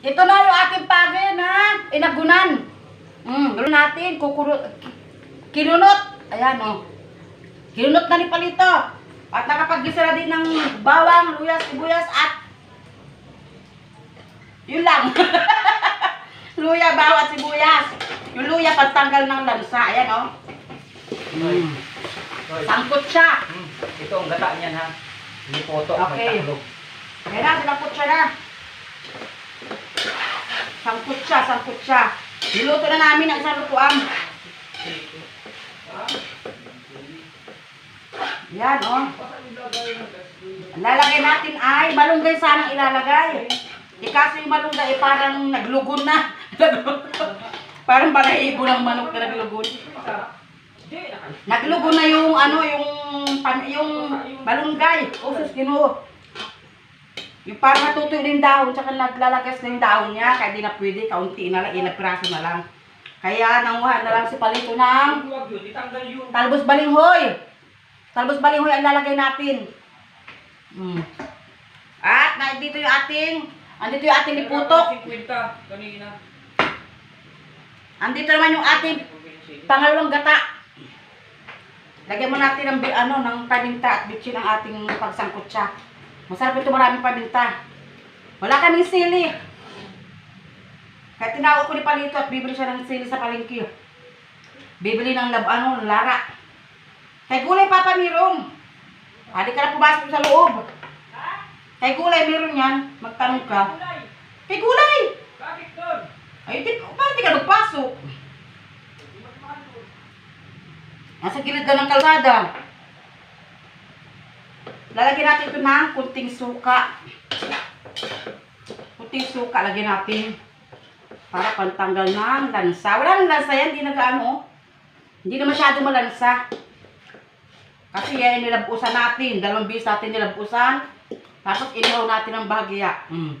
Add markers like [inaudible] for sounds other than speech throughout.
Ito na yung ating pagay na inagunan. Mm, gawin natin, kukuro, kinunot. Ayan, oh. Kinunot na ni Palito. At nakapag-gisa na din ng bawang, luyas, sibuyas, at yun lang. [laughs] luya, bawang, at sibuyas. Yung luya, pagtanggal ng lansa. Ayan, oh. Mm. Sangkot siya. Hmm, Ito ang gata niyan ha. Hindi poto, Okay. may. Ayan na, sinangkot siya na. Sangkot siya, sangkot siya. Niluto na namin ang isang lutuan. Yan, oh. Ang lalagay natin ay malunggay sanang ilalagay. E kaso yung malunggay ay parang naglugon na. [laughs] parang balahibo ng manok na naglugon. Naglugon na yung ano, yung pan, yung malunggay. Oh, sus, ginoo. Yung parang natutuyo din dahon, tsaka naglalagas na yung dahon niya, kaya di na pwede, kaunti na lang, ilang piraso na lang. Kaya nanguha na lang si Palito ng talbos balinghoy. Talbos balinghoy ang lalagay natin. Mm. At nandito yung ating, andito yung ating liputok. 50 kanina. Andito naman yung ating pangalawang gata. Lagyan mo natin ng ano ng paminta at bitchin ang ating pagsangkutsa. Masarap ito maraming paminta. Wala kaming sili. Kaya tinawag ko ni Palito at bibili siya ng sili sa palengke. Bibili ng lab ano, lara. Kay gulay Papa Mirong. Hadi ka na pumasok sa loob. Kay gulay meron yan. Magtanong ka. Kay gulay! Bakit doon? Ay, di, paano di ka nagpasok? Nasa gilid daw ng kalsada. Lalagyan natin ito ng kunting suka. Kunting suka lagyan natin. Para pantanggal ng lansa. Wala nang lansa yan, hindi nag-ano. Hindi na masyado malansa. Kasi yan, nilabusan natin. Dalawang bis natin nilabusan. Tapos inihaw natin ng bahagya. Mm.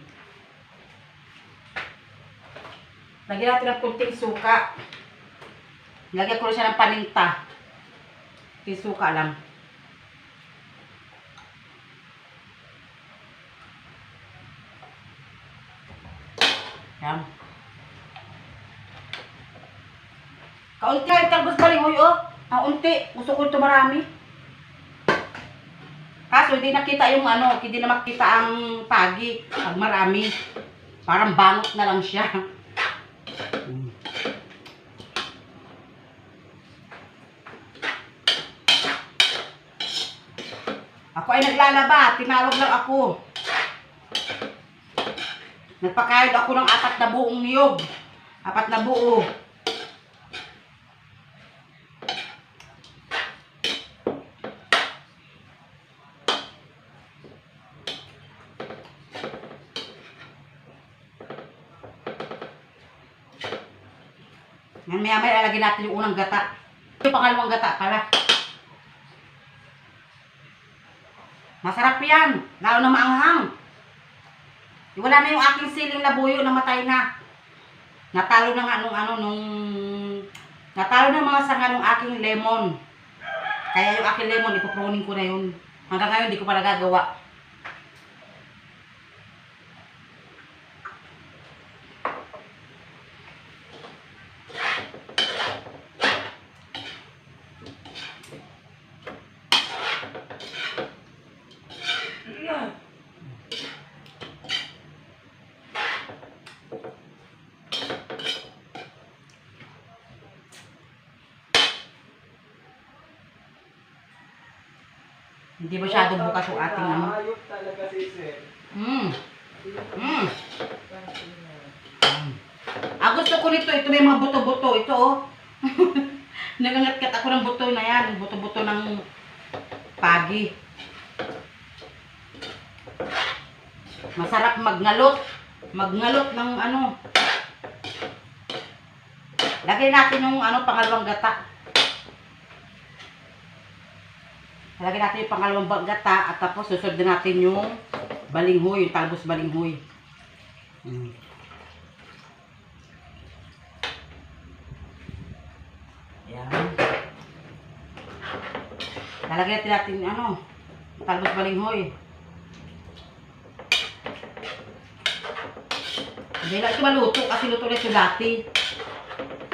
Lagyan natin ng kunting suka. Lagyan ko na siya ng paninta. Kunting suka lang. Yan. Kaunti yung talbos balinghoy, oh. Ang unti. Gusto ko ito marami. Kaso hindi nakita yung ano, hindi na makita ang pagi pag marami. Parang bangot na lang siya. Ako ay naglalaba, tinawag lang ako. Nagpakayod ako ng apat na buong niyog. Apat na buo. Yan, maya maya natin yung unang gata. Yung pangalawang gata pala. Masarap yan. Lalo na maanghang. Wala na yung aking siling labuyo na matay na. Natalo na nga nung ano, nung... Natalo na mga sanga nung aking lemon. Kaya yung aking lemon, ipoproning ko na yun. Hanggang ngayon, hindi ko pa nagagawa. Hindi masyadong bukas yung ating ano. Ayok talaga si Sir. Mm. Mm. Ah, gusto ko nito. Ito may mga buto-buto. Ito, oh. [laughs] Nagangat-kat ako ng buto na yan. Buto-buto ng pagi. Masarap magngalot. Magngalot ng ano. Lagay natin yung ano, pangalawang gata. Halagyan natin yung pangalawang bagata at tapos susunod na natin yung balinghoy, yung talbos balinghoy. Hmm. Ayan. Lalagyan natin natin ano, talbos balinghoy. Hindi lang ito maluto kasi luto na ito dati.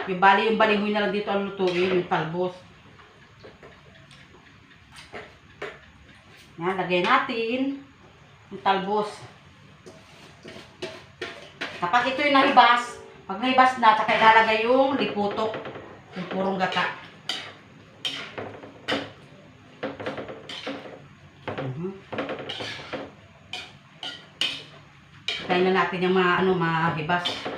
Yung bali yung balinghoy na lang dito ang lutuin, yung talbos. Yan, lagay natin yung talbos. Kapag ito yung nahibas, pag nahibas na, tsaka ilalagay yung liputok, yung purong gata. Mhm. Tayo na natin yung mga ano, mahibas. Yan.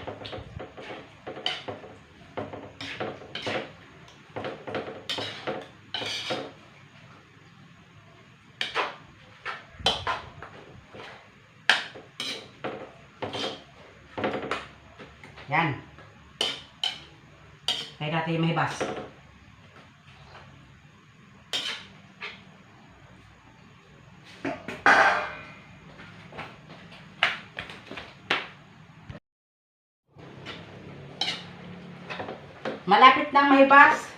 Mahibas. Malapit nang mahibas.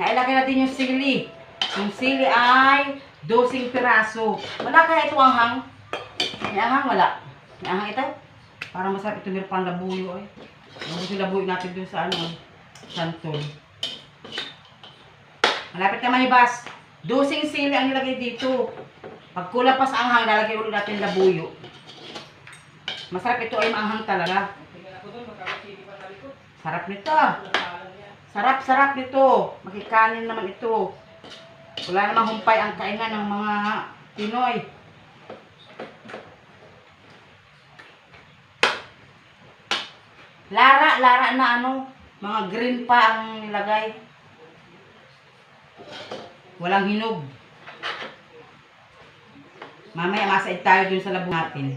Nailagay natin yung sili. Yung sili ay dosing piraso. Wala kaya ito anghang? May anghang wala. May anghang ito? Parang masarap ito meron pang labuyo eh. Yung labuyo natin dun sa ano, santol. Malapit na mahibas. Dosing sili ang nilagay dito. Pag kulang pa sa anghang, lalagay ulit natin labuyo. Masarap ito ay maanghang talaga. Sarap nito. Niya. Sarap, sarap nito. Makikanin naman ito. Wala namang humpay ang kainan ng mga Pinoy. Lara, lara na ano, mga green pa ang nilagay. Walang hinog. Mamaya masaid tayo dun sa labo natin.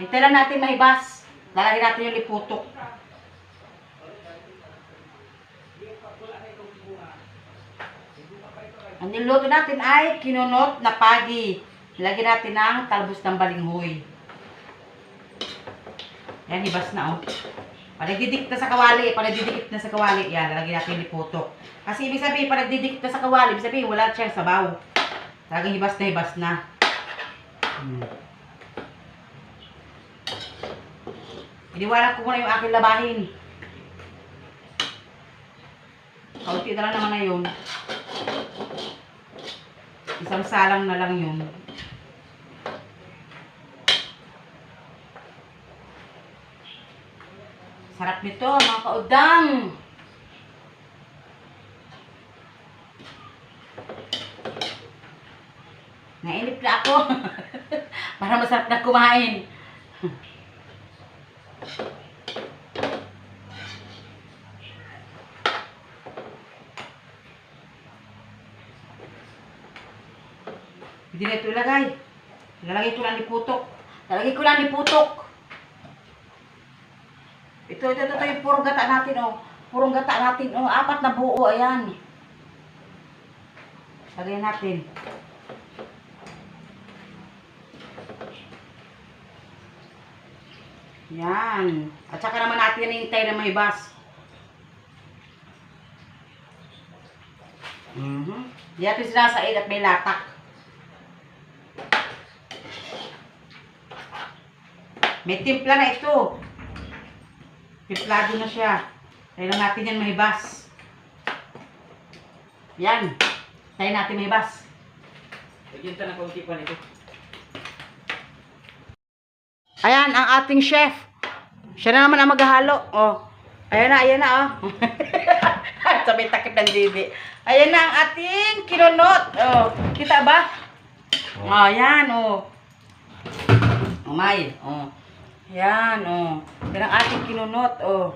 Hintay lang natin mahibas. Lalagyan natin yung liputok. Ang niluto natin ay kinunot na pagi. Lagyan natin ng talbos ng balinghoy. Yan, hibas na oh. Panagdidikit na sa kawali, panagdidikit na sa kawali. Yan, lalagyan natin yung liputok. Kasi ibig sabihin, panagdidikit na sa kawali, ibig sabihin, wala siyang sabaw. Talagang hibas na hibas na. Hmm. Iniwanan ko muna yung aking labahin. Kaunti na lang naman na yun. Isang salang na lang yun. Sarap nito, mga kaudang. Nainip na ako. [laughs] Para masarap na kumain. Hindi na ito ilagay. Ilalagay ko lang ni putok. Lalagay ko lang ni putok. Ito, ito, ito, ito yung purong gata natin, oh. Purong gata natin, oh. Apat na buo, ayan. Lagay natin. Yan. At saka naman natin hinihintay na may bas. Mhm. Di natin sinasaid at may latak. May timpla na ito. Timplado na siya. Kailan natin yan mahibas. Yan. Tayo natin mahibas. Lagyan ta ng kaunti pa nito. Ayan, ang ating chef. Siya na naman ang maghahalo. Oh. Ayan na, ayan na, oh. [laughs] Sabi takip ng didi. Ayan na ang ating kinunot. Oh. Kita ba? Oh, ayan, oh. Oh, may. Oh. Ayan, oh. Yan ang ating kinunot, oh.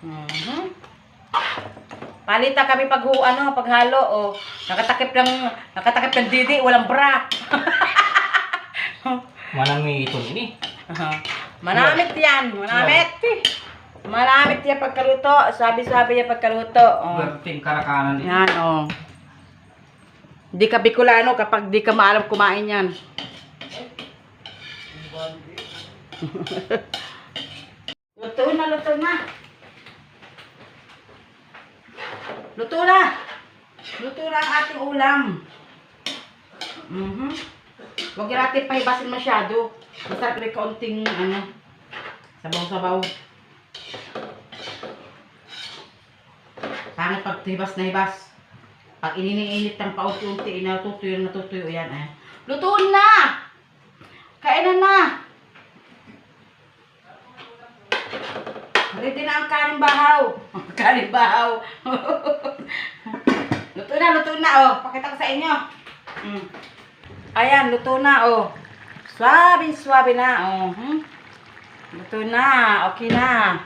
Mhm. Palita kami pag ano, paghalo, oh. Nakatakip ng nakatakip ng didi, walang bra. [laughs] Manang may ito ini. Aha. Manamit yan, manamit. Manamit yan pagkaluto. Sabi-sabi yan pagkaluto. Oh. Berting karakanan dito. Yan, oh. Di ka Bicolano kapag di ka maalam kumain yan. [laughs] luto na, luto na. Luto na. Luto na ang ating ulam. Mhm. Huwag yung natin pahibasin masyado. Masarap may kaunting, ano, sabaw-sabaw. Pangit pag hibas na hibas. Pag ininiinit ng paunti-unti, natutuyo, natutuyo yan. Eh. Lutuin na! Kainan na! Ready na ang kanin bahaw. [laughs] kanin bahaw. [laughs] luto na, luto na. Oh. Pakita ko sa inyo. Mm. Ayan, luto na. Oh. Swabe, swabe na. Oh. Hmm? Luto na. Okay na.